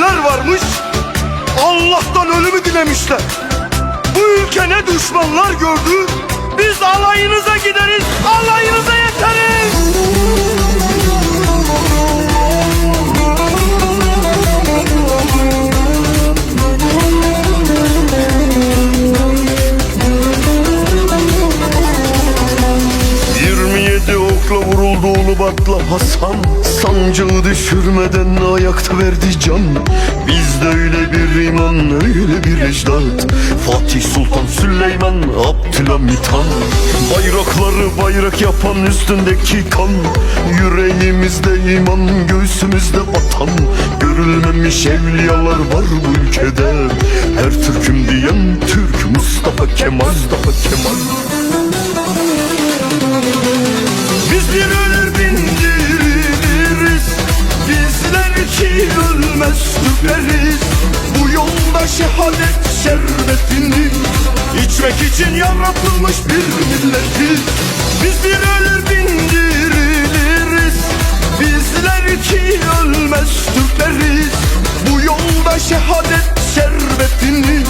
eller varmış? Allah'tan ölümü dilemişler. Bu ülke ne düşmanlar gördü? Biz alayınıza gideriz Alayınıza ...27 okla vuruldu Ulubatlı Hasan. Sancağı düşürmeden ayakta verdi can. Bizde öyle bir iman, öyle bir ecdat. Fatih Sultan Süleyman, Abdülhamit Han Bayrakları bayrak yapan üstündeki kan. Yüreğimizde iman, göğsümüzde vatan. Görülmemiş evliyalar var bu ülkede. Her Türk'üm diyen Türk Mustafa Kemal. Mustafa Kemal ölmez Türkleriz Bu yolda şehadet şerbetini. İçmek için yaratılmış bir milletiz Biz bir ölür bin diriliriz. Bizler ki ölmez Türkleriz. Bu yolda şehadet şerbetini.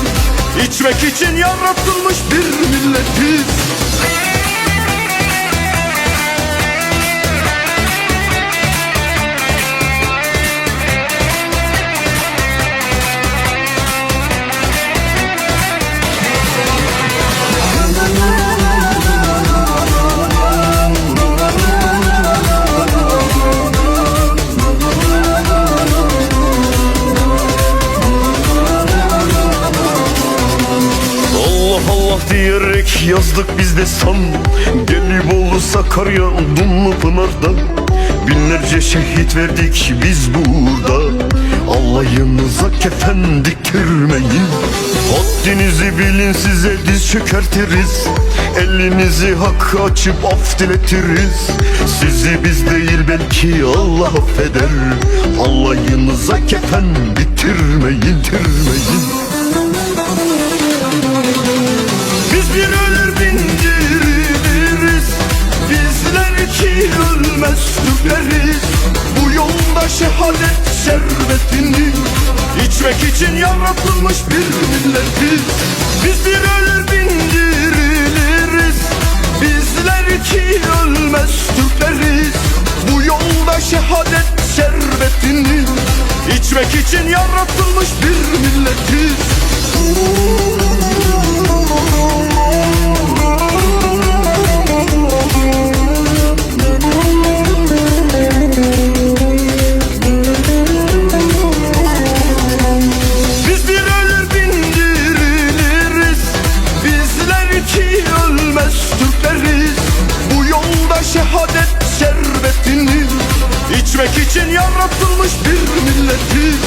İçmek için yaratılmış bir milletiz yazdık biz de san Gelibolu Sakarya Dumlu Pınar'da Binlerce şehit verdik biz burada. Alayınıza kefen diktirmeyin Haddinizi bilin size diz çökertiriz. Elinizi hak açıp af diletiriz. Sizi biz değil belki Allah affeder. Alayınıza kefen diktirmeyin, Biz bir ölür bin diriliriz. Bizler ki ölmez Türkleriz Bu yolda şehadet şerbetini içmek için yaratılmış bir milletiz. Biz bir ölür bin diriliriz. Bizler ki ölmez Türkleriz Bu yolda şehadet şerbetini içmek için yaratılmış bir milletiz. Biz içmek için yaratılmış bir milletiz